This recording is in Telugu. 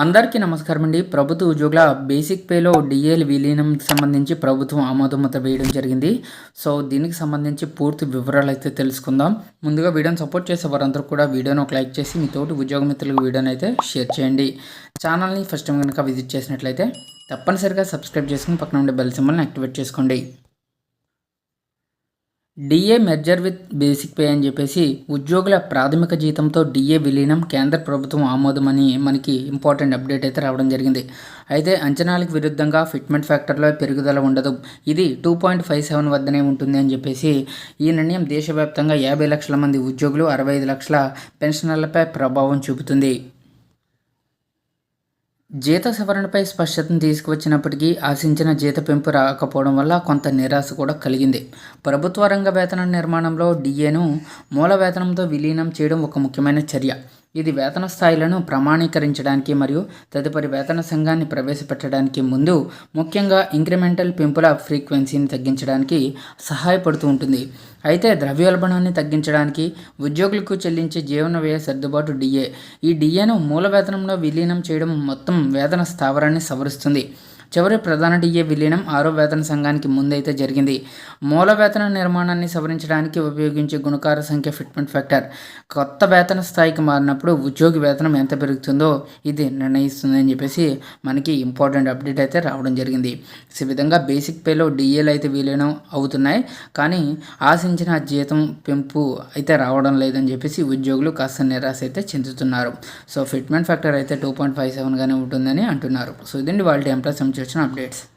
అందరికీ నమస్కారం అండి ప్రభుత్వ ఉద్యోగుల బేసిక్ పేలో డిఏలు విలీనం సంబంధించి ప్రభుత్వం ఆమోదముద్ర వేయడం జరిగింది. సో దీనికి సంబంధించి పూర్తి వివరాలు అయితే తెలుసుకుందాం. ముందుగా వీడియోని సపోర్ట్ చేసే వారందరూ కూడా వీడియోని ఒక లైక్ చేసి మీ తోటి ఉద్యోగ మిత్రులకు వీడియోని అయితే షేర్ చేయండి. ఛానల్ని ఫస్ట్ టైం కనుక విజిట్ చేసినట్లయితే తప్పనిసరిగా సబ్స్క్రైబ్ చేసుకుని పక్కన ఉండే బెల్ సింబల్ని యాక్టివేట్ చేసుకోండి. DA merger with basic pay అని చెప్పేసి ఉద్యోగుల ప్రాథమిక జీతంతో డిఏ విలీనం కేంద్ర ప్రభుత్వం ఆమోదమని మనకి ఇంపార్టెంట్ అప్డేట్ అయితే రావడం జరిగింది. అయితే అంచనాలకు విరుద్ధంగా ఫిట్మెంట్ ఫ్యాక్టర్లో పెరుగుదల ఉండదు. ఇది టూ పాయింట్ ఫైవ్ సెవెన్ వద్దనే ఉంటుంది అని చెప్పేసి ఈ నిర్ణయం దేశవ్యాప్తంగా యాభై లక్షల మంది ఉద్యోగులు అరవై ఐదు లక్షల పెన్షనర్లపై ప్రభావం చూపుతుంది. జీత సవరణపై స్పష్టతను తీసుకువచ్చినప్పటికీ ఆశించిన జీత పెంపు రాకపోవడం వల్ల కొంత నిరాశ కూడా కలిగింది. ప్రభుత్వ రంగ వేతన నిర్మాణంలో డిఏను మూల వేతనంతో విలీనం చేయడం ఒక ముఖ్యమైన చర్య. ఇది వేతన స్థాయిలను ప్రమాణీకరించడానికి మరియు తదుపరి వేతన సంఘాన్ని ప్రవేశపెట్టడానికి ముందు ముఖ్యంగా ఇంక్రిమెంటల్ పెంపుల ఫ్రీక్వెన్సీని తగ్గించడానికి సహాయపడుతూ ఉంటుంది. అయితే ద్రవ్యోల్బణాన్ని తగ్గించడానికి ఉద్యోగులకు చెల్లించే జీవన వ్యయ సర్దుబాటు డిఏ ఈ డిఏను మూల వేతనంలో విలీనం చేయడం మొత్తం వేతన స్థావరాన్ని సవరిస్తుంది. చివరి ప్రధాన డిఏ విలీనం ఆరో వేతన సంఘానికి ముందైతే జరిగింది. మూల వేతన నిర్మాణాన్ని సవరించడానికి ఉపయోగించే గుణకార సంఖ్య ఫిట్మెంట్ ఫ్యాక్టర్. కొత్త వేతన స్థాయికి మారినప్పుడు ఉద్యోగి వేతనం ఎంత పెరుగుతుందో ఇది నిర్ణయిస్తుందని చెప్పేసి మనకి ఇంపార్టెంట్ అప్డేట్ అయితే రావడం జరిగింది. ఈ విధంగా బేసిక్ పేలో డిఏలు అయితే విలీనం అవుతున్నాయి. కానీ ఆశించిన జీతం పెంపు అయితే రావడం లేదని చెప్పేసి ఉద్యోగులు కాస్త నిరాశ అయితే చెందుతున్నారు. సో ఫిట్మెంట్ ఫ్యాక్టర్ అయితే టూ పాయింట్ ఫైవ్ సెవెన్గానే ఉంటుందని అంటున్నారు. సో ఇదండి వాళ్ళ ఎంప్లాయ్ education updates.